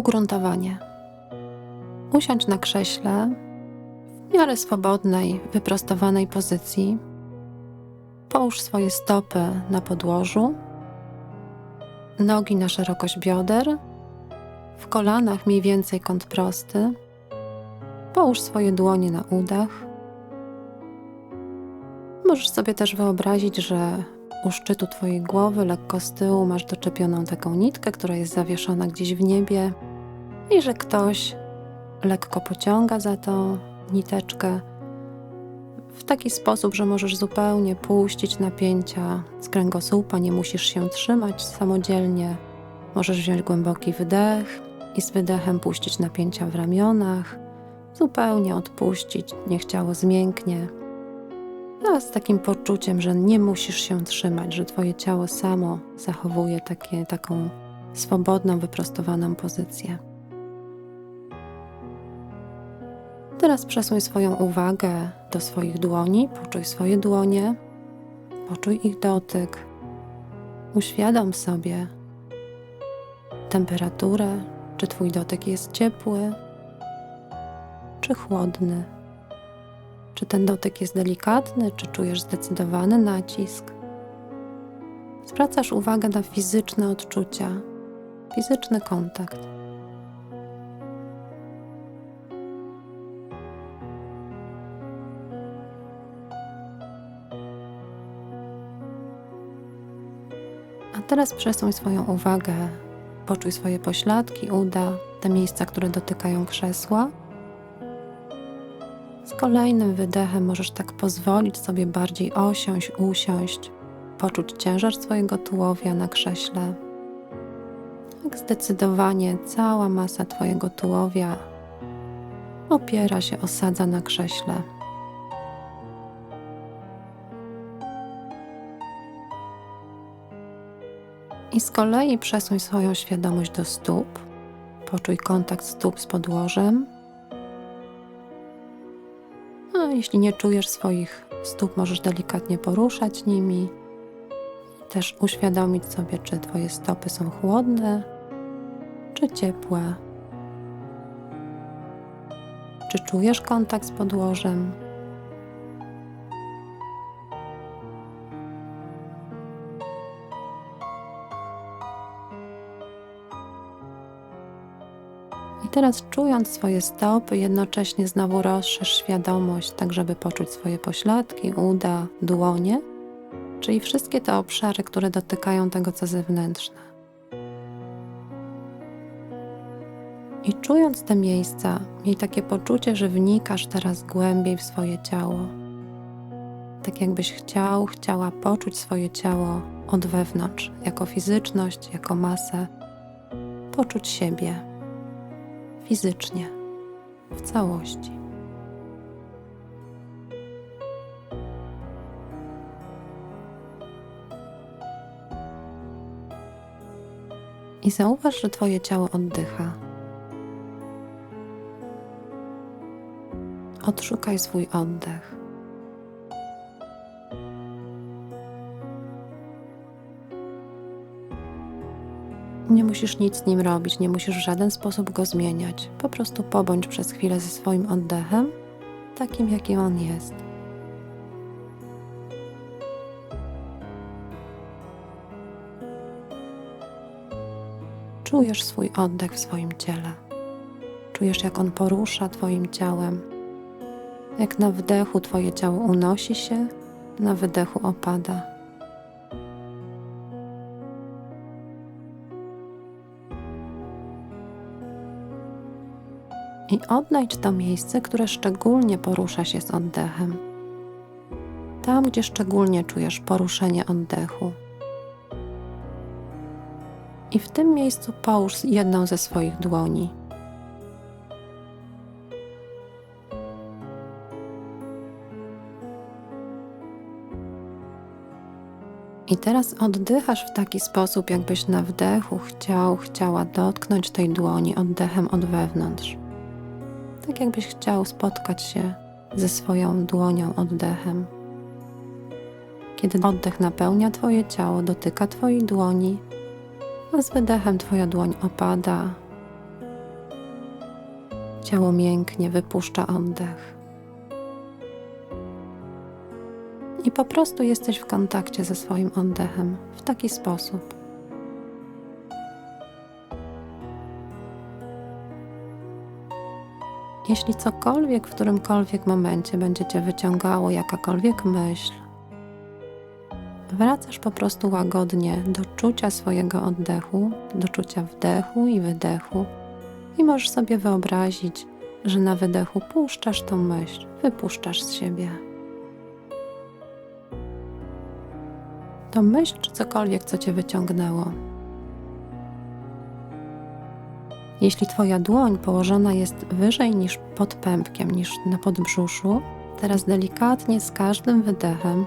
Ugruntowanie. Usiądź na krześle w miarę swobodnej, wyprostowanej pozycji. Połóż swoje stopy na podłożu, nogi na szerokość bioder, w kolanach mniej więcej kąt prosty. Połóż swoje dłonie na udach. Możesz sobie też wyobrazić, że u szczytu Twojej głowy, lekko z tyłu, masz doczepioną taką nitkę, która jest zawieszona gdzieś w niebie, i że ktoś lekko pociąga za tą niteczkę w taki sposób, że możesz zupełnie puścić napięcia z kręgosłupa, nie musisz się trzymać samodzielnie. Możesz wziąć głęboki wydech i z wydechem puścić napięcia w ramionach, zupełnie odpuścić, niech ciało zmięknie. A z takim poczuciem, że nie musisz się trzymać, że Twoje ciało samo zachowuje takie, taką swobodną, wyprostowaną pozycję. Teraz przesuń swoją uwagę do swoich dłoni, poczuj swoje dłonie, poczuj ich dotyk. Uświadom sobie temperaturę, czy Twój dotyk jest ciepły, czy chłodny. Czy ten dotyk jest delikatny, czy czujesz zdecydowany nacisk? Zwracasz uwagę na fizyczne odczucia, fizyczny kontakt. Teraz przesuń swoją uwagę, poczuj swoje pośladki, uda, te miejsca, które dotykają krzesła. Z kolejnym wydechem możesz tak pozwolić sobie bardziej osiąść, usiąść, poczuć ciężar swojego tułowia na krześle. Tak zdecydowanie cała masa Twojego tułowia opiera się, osadza na krześle. I z kolei przesuń swoją świadomość do stóp. Poczuj kontakt stóp z podłożem. A jeśli nie czujesz swoich stóp, możesz delikatnie poruszać nimi. Też uświadomić sobie, czy Twoje stopy są chłodne, czy ciepłe. Czy czujesz kontakt z podłożem? I teraz czując swoje stopy, jednocześnie znowu rozszerz świadomość, tak żeby poczuć swoje pośladki, uda, dłonie, czyli wszystkie te obszary, które dotykają tego, co zewnętrzne. I czując te miejsca, miej takie poczucie, że wnikasz teraz głębiej w swoje ciało. Tak jakbyś chciał, chciała poczuć swoje ciało od wewnątrz, jako fizyczność, jako masę, poczuć siebie fizycznie, w całości. I zauważ, że Twoje ciało oddycha. Odszukaj swój oddech. Nie musisz nic z nim robić, nie musisz w żaden sposób go zmieniać. Po prostu pobądź przez chwilę ze swoim oddechem, takim jaki on jest. Czujesz swój oddech w swoim ciele. Czujesz, jak on porusza Twoim ciałem. Jak na wdechu Twoje ciało unosi się, na wydechu opada. I odnajdź to miejsce, które szczególnie porusza się z oddechem. Tam, gdzie szczególnie czujesz poruszenie oddechu. I w tym miejscu połóż jedną ze swoich dłoni. I teraz oddychasz w taki sposób, jakbyś na wdechu chciał, chciała dotknąć tej dłoni oddechem od wewnątrz tak jakbyś chciał spotkać się ze swoją dłonią oddechem. Kiedy oddech napełnia Twoje ciało, dotyka Twojej dłoni, a z wydechem Twoja dłoń opada Ciało mięknie, wypuszcza oddech. I po prostu jesteś w kontakcie ze swoim oddechem w taki sposób. Jeśli cokolwiek w którymkolwiek momencie będzie cię wyciągało, jakakolwiek myśl, wracasz po prostu łagodnie do czucia swojego oddechu, do czucia wdechu i wydechu, i możesz sobie wyobrazić, że na wydechu puszczasz tą myśl, wypuszczasz z siebie. To myśl czy cokolwiek, co cię wyciągnęło. Jeśli Twoja dłoń położona jest wyżej niż pod pępkiem, niż na podbrzuszu, teraz delikatnie z każdym wydechem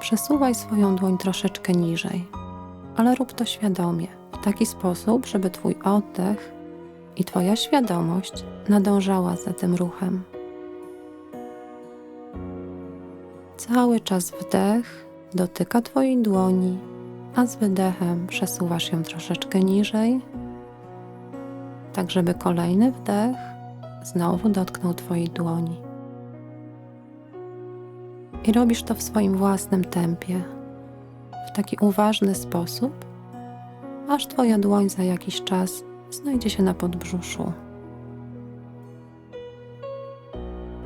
przesuwaj swoją dłoń troszeczkę niżej, ale rób to świadomie, w taki sposób, żeby Twój oddech i Twoja świadomość nadążała za tym ruchem. Cały czas wdech dotyka Twojej dłoni, a z wydechem przesuwasz ją troszeczkę niżej tak żeby kolejny wdech znowu dotknął Twojej dłoni. I robisz to w swoim własnym tempie, w taki uważny sposób, aż Twoja dłoń za jakiś czas znajdzie się na podbrzuszu.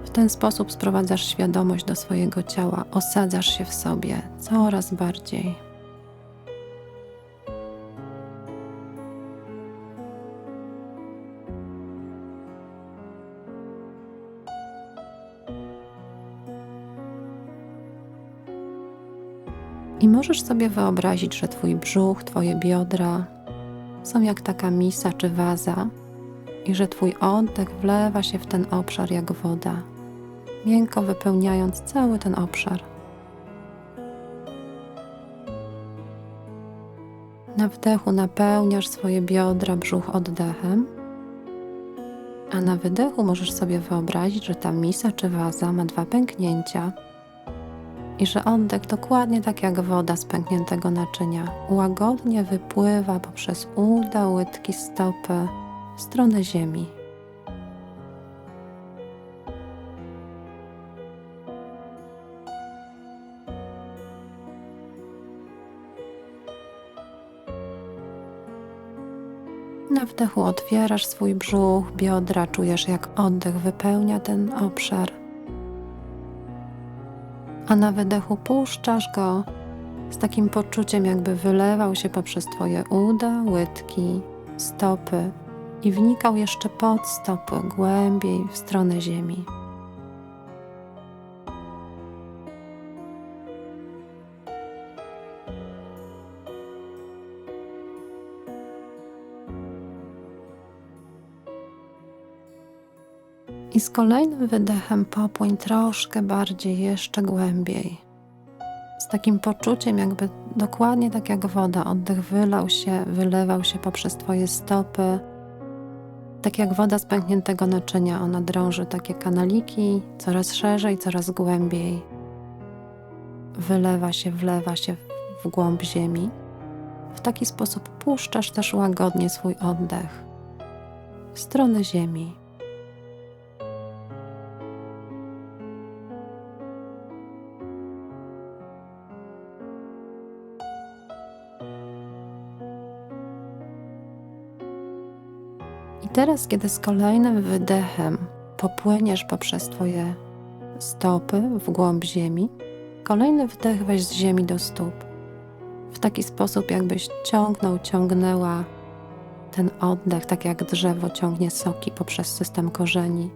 W ten sposób sprowadzasz świadomość do swojego ciała, osadzasz się w sobie coraz bardziej. I możesz sobie wyobrazić, że Twój brzuch, Twoje biodra są jak taka misa czy waza, i że Twój oddech wlewa się w ten obszar jak woda, miękko wypełniając cały ten obszar. Na wdechu napełniasz swoje biodra, brzuch oddechem, a na wydechu możesz sobie wyobrazić, że ta misa czy waza ma dwa pęknięcia i że oddech, dokładnie tak jak woda z pękniętego naczynia, łagodnie wypływa poprzez uda, łydki, stopy w stronę ziemi. Na wdechu otwierasz swój brzuch, biodra, czujesz jak oddech wypełnia ten obszar a na wydechu puszczasz go z takim poczuciem, jakby wylewał się poprzez Twoje uda, łydki, stopy i wnikał jeszcze pod stopy, głębiej w stronę ziemi. I z kolejnym wydechem popłyń troszkę bardziej, jeszcze głębiej. Z takim poczuciem, jakby dokładnie tak jak woda, oddech wylał się, wylewał się poprzez Twoje stopy. Tak jak woda z pękniętego naczynia, ona drąży takie kanaliki coraz szerzej, coraz głębiej. Wylewa się, wlewa się w głąb ziemi. W taki sposób puszczasz też łagodnie swój oddech w stronę ziemi. Teraz, kiedy z kolejnym wydechem popłyniesz poprzez Twoje stopy w głąb ziemi, kolejny wdech weź z ziemi do stóp. W taki sposób, jakbyś ciągnął, ciągnęła ten oddech, tak jak drzewo ciągnie soki poprzez system korzeni,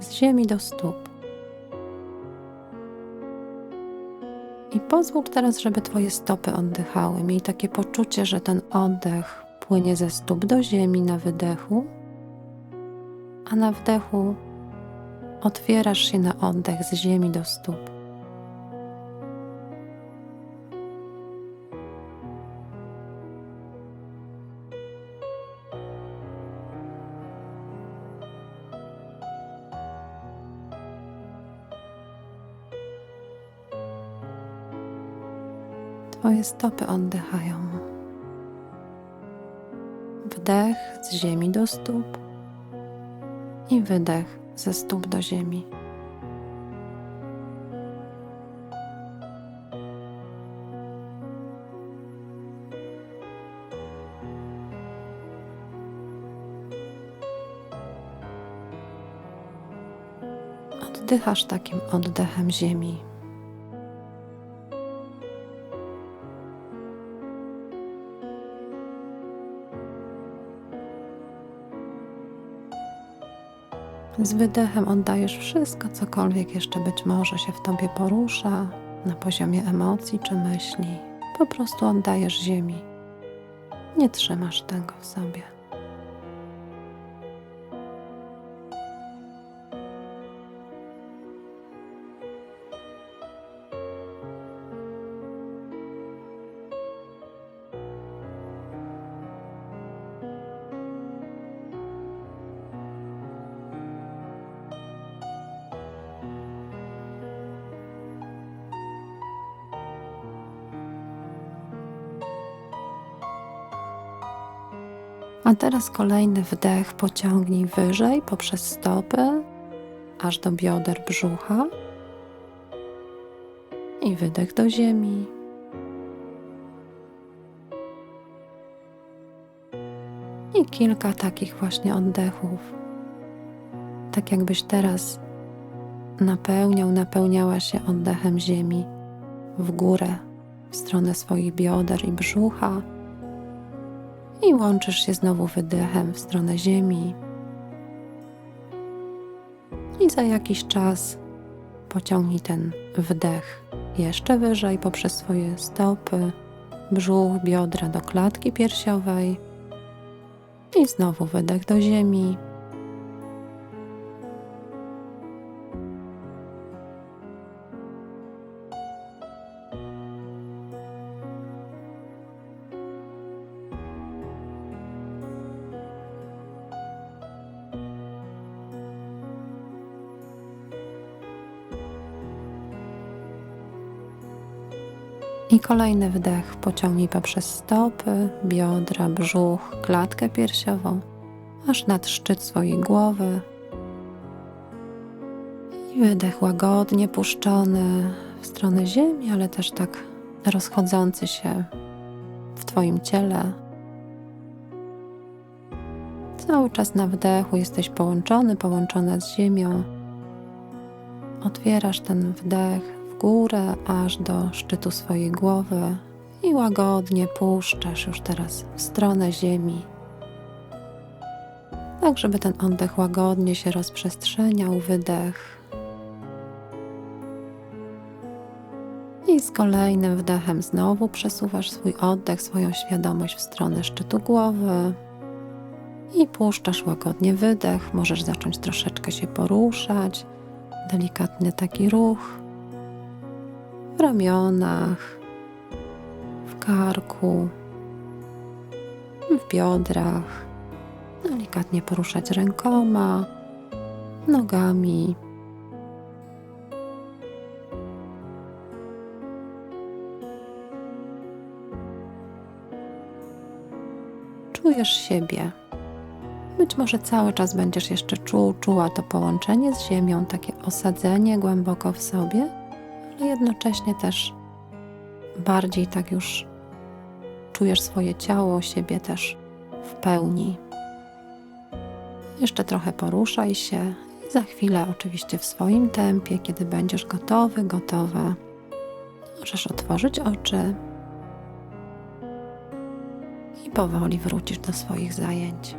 z ziemi do stóp. I pozwól teraz, żeby Twoje stopy oddychały. Miej takie poczucie, że ten oddech płynie ze stóp do ziemi na wydechu, a na wdechu otwierasz się na oddech z ziemi do stóp. Twoje stopy oddychają. Wdech z ziemi do stóp i wydech ze stóp do ziemi. Oddychasz takim oddechem ziemi. Z wydechem oddajesz wszystko, cokolwiek jeszcze być może się w tobie porusza na poziomie emocji czy myśli. Po prostu oddajesz ziemi. Nie trzymasz tego w sobie. A teraz kolejny wdech pociągnij wyżej poprzez stopy, aż do bioder brzucha. I wydech do ziemi. I kilka takich właśnie oddechów. Tak jakbyś teraz napełniał, napełniała się oddechem ziemi w górę, w stronę swoich bioder i brzucha i łączysz się znowu wydechem w stronę ziemi. I za jakiś czas pociągnij ten wdech jeszcze wyżej poprzez swoje stopy, brzuch, biodra do klatki piersiowej. I znowu wydech do ziemi. I kolejny wdech pociągnij poprzez stopy, biodra, brzuch, klatkę piersiową, aż nad szczyt swojej głowy. I wydech łagodnie puszczony w stronę ziemi, ale też tak rozchodzący się w Twoim ciele. Cały czas na wdechu jesteś połączony, połączona z ziemią. Otwierasz ten wdech górę aż do szczytu swojej głowy i łagodnie puszczasz już teraz w stronę ziemi. Tak, żeby ten oddech łagodnie się rozprzestrzeniał, wydech. I z kolejnym wdechem znowu przesuwasz swój oddech, swoją świadomość w stronę szczytu głowy. I puszczasz łagodnie wydech. Możesz zacząć troszeczkę się poruszać. Delikatny taki ruch w ramionach, w karku, w biodrach. Delikatnie poruszać rękoma, nogami. Czujesz siebie. Być może cały czas będziesz jeszcze czuł, czuła to połączenie z ziemią, takie osadzenie głęboko w sobie ale jednocześnie też bardziej tak już czujesz swoje ciało, siebie też w pełni. Jeszcze trochę poruszaj się i za chwilę, oczywiście w swoim tempie, kiedy będziesz gotowy, gotowa, możesz otworzyć oczy i powoli wrócisz do swoich zajęć.